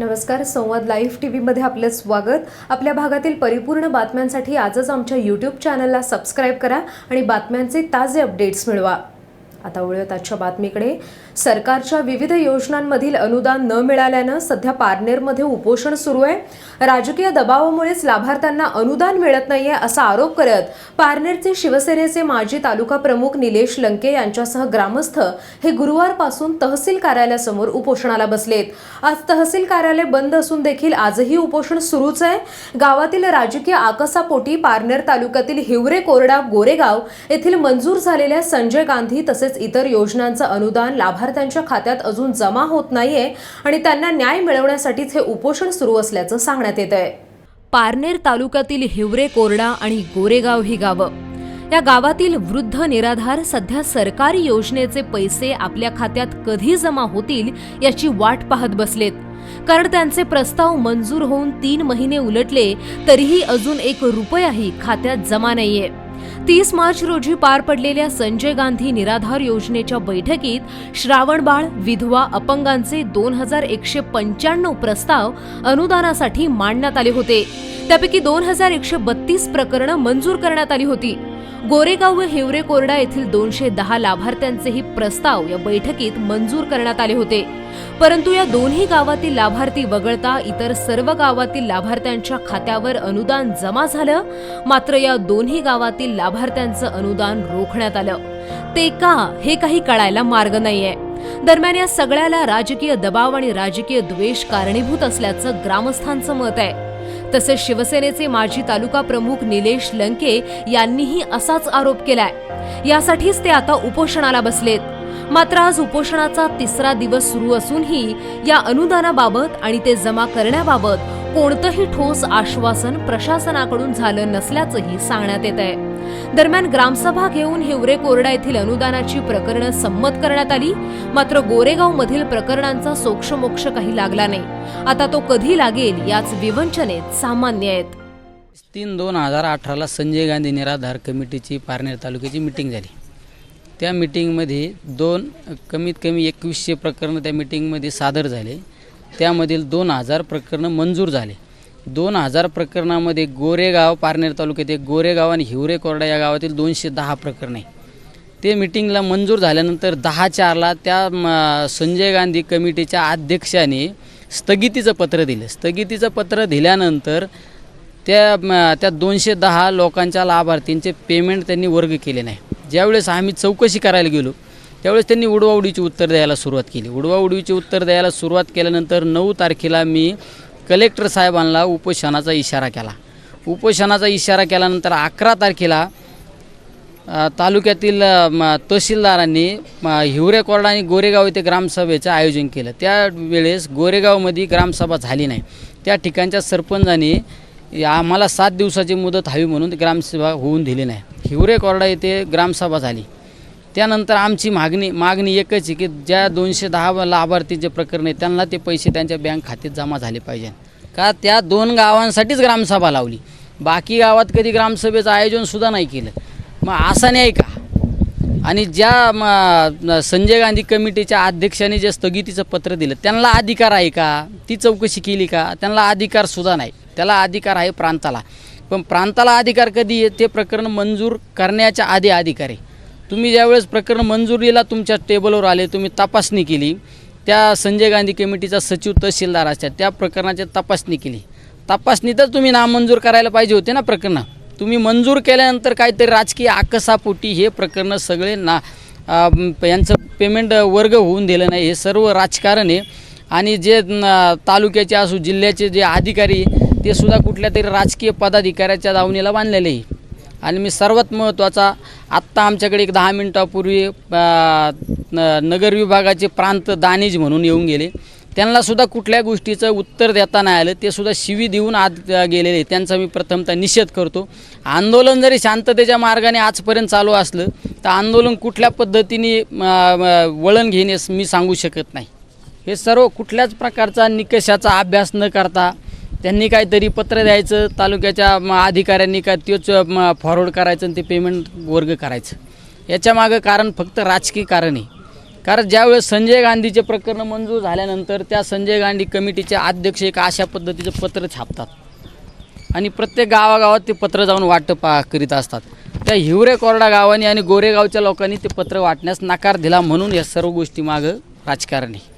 नमस्कार संवाद live T व्हीमध्ये आपलं स्वागत. आपल्या भागातील परिपूर्ण बातम्यांसाठी आजच आमच्या यूट्यूब चॅनलला सबस्क्राईब करा आणि बातम्यांचे ताजे अपडेट्स मिळवा. आता वळूयात आजच्या बातमीकडे. सरकारच्या विविध योजनांमधील अनुदान न मिळाल्यानं सध्या पारनेरमध्ये उपोषण सुरू आहे. राजकीय दबावामुळेच लाभार्थ्यांना अनुदान मिळत नाहीये असा आरोप करत पारनेरचे शिवसेनेचे माजी तालुका प्रमुख निलेश लंके यांच्यासह ग्रामस्थ हे गुरुवारपासून तहसील कार्यालयासमोर उपोषणाला बसलेत. आज तहसील कार्यालय बंद असून देखील आजही उपोषण सुरूच आहे. गावातील राजकीय आकसापोटी पारनेर तालुक्यातील हिवरे कोरडा गोरेगाव येथील मंजूर झालेल्या संजय गांधी तसेच इतर योजनांचं अनुदान लाभार्थ्यांच्या खात्यात अजून जमा होत नाहीये आणि त्यांना न्याय मिळवण्यासाठीच हे उपोषण सुरू असल्याचं सांगण्यात येत आहे पारनेर तालुक्यातील हिवरे कोरडा आणि गोरेगाव ही गावं. या गावातील वृद्ध निराधार सध्या सरकारी योजनेचे पैसे आपल्या खात्यात कधी जमा होतील याची वाट पाहत बसलेत. कारण त्यांचे प्रस्ताव मंजूर होऊन तीन महिने उलटले तरीही अजून एक रुपयाही खात्यात जमा नाहीये. तीस मार्च रोजी पार पडलेल्या संजय गांधी निराधार योजनेच्या बैठकीत श्रावणबाळ विधवा अपंगांचे दोन हजार एकशे पंच्याण्णव प्रस्ताव अनुदानासाठी मांडण्यात आले होते. त्यापैकी दोन हजार एकशे बत्तीस प्रकरणं मंजूर करण्यात आली होती. गोरेगाव व हिवरे कोरडा येथील दोनशे दहा लाभार्थ्यांचेही प्रस्ताव या बैठकीत मंजूर करण्यात आले होते. परंतु या दोन्ही गावातील लाभार्थी वगळता इतर सर्व गावातील लाभार्थ्यांच्या खात्यावर अनुदान जमा झालं मात्र या दोन्ही गावातील लाभार्थ्यांचं अनुदान रोखण्यात आलं. ते का हे काही कळायला मार्ग नाहीये. दरम्यान या सगळ्याला राजकीय दबाव आणि राजकीय द्वेष कारणीभूत असल्याचं ग्रामस्थांचं मत आहे. तसेच शिवसेनेचे माजी तालुका प्रमुख निलेश लंके यांनीही असाच आरोप केलाय. यासाठीच ते आता उपोषणाला बसलेत. मात्र आज उपोषणाचा तिसरा दिवस सुरू असूनही या अनुदानाबाबत आणि ते जमा करण्याबाबत कोणतंही ठोस आश्वासन प्रशासनाकडून झालं नसल्याचंही सांगण्यात येत आहे दरम्यान ग्रामसभा घेऊन हिवरे कोरडा येथील अनुदानाची प्रकरणं संमत करण्यात आली. मात्र गोरेगाव मधील प्रकरणांचा सोक्षमोक्ष काही लागला नाही. आता तो कधी लागेल याच विवंचनेत सामान्य आहेत. तीन दोन हजार अठराला संजय गांधी निराधार कमिटीची पारनेर तालुक्याची मिटिंग झाली. त्या मिटिंगमध्ये दोन कमीत कमी एकवीसशे प्रकरणं त्या मिटिंगमध्ये सादर झाले. त्यामधील दोन हजार प्रकरणं मंजूर झाले. दोन हजार प्रकरणामध्ये गोरेगाव पारनेर तालुक्यात एक गोरेगाव आणि हिवरे कोरडा या गावातील दोनशे दहा प्रकरणे. ते मिटिंगला मंजूर झाल्यानंतर दहा चारला त्या संजय गांधी कमिटीच्या अध्यक्षाने स्थगितीचं पत्र दिलं. स्थगितीचं पत्र दिल्यानंतर त्या त्या दोनशे दहा लोकांच्या लाभार्थींचे पेमेंट त्यांनी वर्ग केले नाही. ज्यावेळेस आम्ही चौकशी करायला गेलो त्यावेळेस त्यांनी उडवाउडीची उत्तर द्यायला सुरुवात केली. उडवाउडीची उत्तर द्यायला सुरुवात केल्यानंतर नऊ तारखेला मी कलेक्टर साहेबांना उपोषणाचा इशारा केला. उपोषणाचा इशारा केल्यानंतर अकरा तारखेला तालुक्यातील म, तहसीलदारांनी म, हिवरे आणि गोरेगाव येथे ग्रामसभेचं आयोजन केलं. त्यावेळेस गोरेगावमध्ये ग्रामसभा झाली नाही. त्या ठिकाणच्या सरपंचांनी आम्हाला सात दिवसाची मुदत हवी म्हणून ग्रामसभा होऊन दिली नाही. हिवरे कोरडा येथे ग्रामसभा झाली. त्यानंतर आमची मागणी मागणी एकच आहे की ज्या दोनशे दहा लाभार्थीचे प्रकरण आहे त्यांना ते पैसे त्यांच्या बँक खात्यात जमा झाले पाहिजे. का त्या दोन गावांसाठीच ग्रामसभा लावली. बाकी गावात कधी ग्रामसभेचं आयोजनसुद्धा नाही केलं. मग असं नाही का? आणि ज्या म, संजय गांधी कमिटीच्या अध्यक्षांनी जे स्थगितीचं पत्र दिलं त्यांना अधिकार आहे का? ती चौकशी केली का? त्यांना अधिकारसुद्धा नाही. त्याला अधिकार आहे प्रांताला. पण प्रांताला अधिकार कधी ते प्रकरण मंजूर करण्याच्या आधी अधिकार. आहे तुम्ही ज्यावेळेस प्रकरण मंजुरीला तुमच्या टेबलवर आले तुम्ही तपासणी केली. त्या संजय गांधी कमिटीचा सचिव तहसीलदार असतात त्या प्रकरणाची तपासणी केली. तपासणी तर तुम्ही नामंजूर करायला पाहिजे होते ना प्रकरणं. तुम्ही मंजूर केल्यानंतर काहीतरी राजकीय आकसापोटी हे प्रकरणं सगळे ना यांचं पेमेंट वर्ग होऊन दिलं नाही. हे सर्व राजकारण आहे. आणि जे तालुक्याचे असू जिल्ह्याचे जे अधिकारी ते सुद्धा कुठल्या तरी राजकीय पदाधिकाऱ्याच्या दावणीला बांधलेले आहे. आणि मी सर्वात महत्त्वाचा आत्ता आमच्याकडे एक दहा मिनटापूर्वी न- नगर विभागाचे प्रांत दानिज म्हणून येऊन गेले. त्यांनासुद्धा कुठल्या गोष्टीचं उत्तर देता नाही आलं ते सुद्धा शिवी देऊन आत गेलेले त्यांचा मी प्रथमतः निषेध करतो. आंदोलन जरी शांततेच्या मार्गाने आजपर्यंत चालू असलं तर आंदोलन कुठल्या पद्धतीने वळण घेण्यास मी सांगू शकत नाही. हे सर्व कुठल्याच प्रकारचा निकषाचा अभ्यास न करता त्यांनी काहीतरी पत्र द्यायचं तालुक्याच्या अधिकाऱ्यांनी काय तोच फॉरवर्ड करायचं आणि ते पेमेंट वर्ग करायचं. याच्यामागं कारण फक्त राजकीय कारण आहे. कारण ज्यावेळेस संजय गांधीचे प्रकरण मंजूर झाल्यानंतर त्या संजय गांधी कमिटीचे अध्यक्ष एक अशा पद्धतीचं पत्र छापतात. आणि प्रत्येक गावागावात ते पत्र जाऊन वाटप पा करीत असतात. त्या हिवरे कोरडा गावाने आणि गोरेगावच्या लोकांनी ते पत्र वाटण्यास नकार दिला म्हणून या सर्व गोष्टी मागं राजकारण आहे.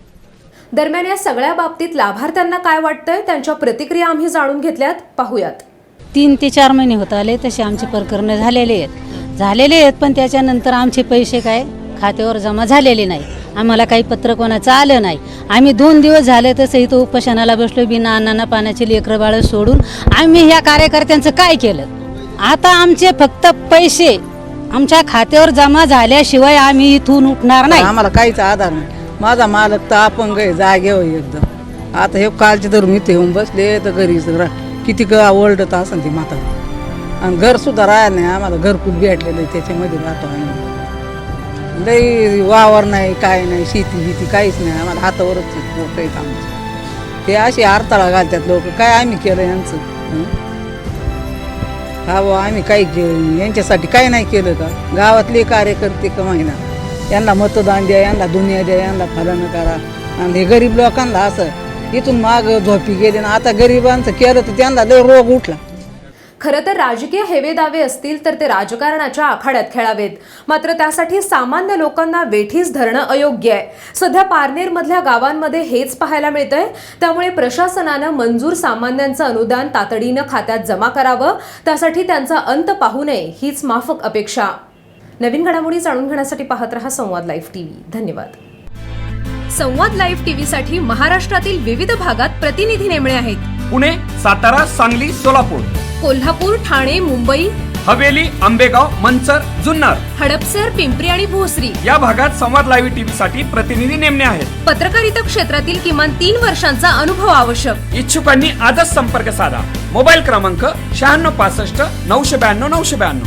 दरम्यान या सगळ्या बाबतीत लाभार्थ्यांना काय वाटतंय? त्यांच्या प्रतिक्रिया आम्ही जाणून घेतल्यात. पाहूयात. तीन ते चार महिने होत आले तसे आमचे प्रकरण झालेले आहेत. झालेले आहेत पण त्याच्यानंतर आमचे पैसे काय? खात्यावर जमा झालेले नाही. आम्हाला काही पत्र कोणाचं आलं नाही. आम्ही दोन दिवस झाले तसं इथं उपोषणाला बसलो बिना अन्नाना पाण्याचे लेकरं बाळं सोडून. आम्ही ह्या कार्यकर्त्यांचं काय केलं? आता आमचे फक्त पैसे आमच्या खात्यावर जमा झाल्याशिवाय आम्ही इथून उठणार नाही. आम्हाला काहीच आधार नाही. माझा मालक तर अपंग आहे जागे आहे एकदम. आता हे कालचे धरून इथे येऊन बसले तर घरी सगळं किती ग ओरडत असेल ती माता आणि घर सुद्धा नाही आम्हाला घरकुल भेटलेलं आहे त्याच्यामध्ये राहतो आम्ही. लई वावर नाही काय नाही शेती बिती काहीच नाही आम्हाला हातावरच लोक आहेत आमचं ते असे अडथळा घालतात लोक काय आम्ही केलं यांचं? हा? भाऊ आम्ही काही केलं यांच्यासाठी काय नाही केलं का? गावातले कार्यकर्ते का महिना यांना मतदान द्या यांना दुनिया द्या यांना फलानं करा. आणि हे गरीब लोकांना असं इथून माग झोपी गेली ना आता गरिबांचं केलं तर त्यांना लय रोग उठला. खरं तर राजकीय हेवे दावे असतील तर ते राजकारणाच्या आखाड्यात खेळावेत. मात्र त्यासाठी सामान्य लोकांना वेठीस धरणं अयोग्य आहे. सध्या पारनेरमधल्या गावांमध्ये हेच पाहायला मिळतंय. त्यामुळे प्रशासनानं मंजूर सामान्यांचं अनुदान तातडीनं खात्यात जमा करावं. त्यासाठी त्यांचा अंत पाहू नये हीच माफक अपेक्षा. नवीन घडामोडी जाणून घेण्यासाठी पाहत रहा संवाद लाईव्ह टीव्ही. धन्यवाद. संवाद लाईव्ह टीव्हीसाठी महाराष्ट्रातील विविध भागात प्रतिनिधी नेमले आहेत. पुणे सातारा सांगली सोलापूर. कोल्हापूर ठाणे मुंबई. हवेली आंबेगाव मंचर जुन्नर. हडपसर पिंपरी आणि भोसरी. या भागात संवाद लाईव्ह टीव्ही साठी प्रतिनिधी नेमणे आहेत. पत्रकारिता क्षेत्रातील किमान तीन वर्षांचा अनुभव आवश्यक. इच्छुकांनी आजच संपर्क साधा. मोबाईल क्रमांक शहाण्णव पासष्ट नऊशे ब्याण्णव नऊशे ब्याण्णव.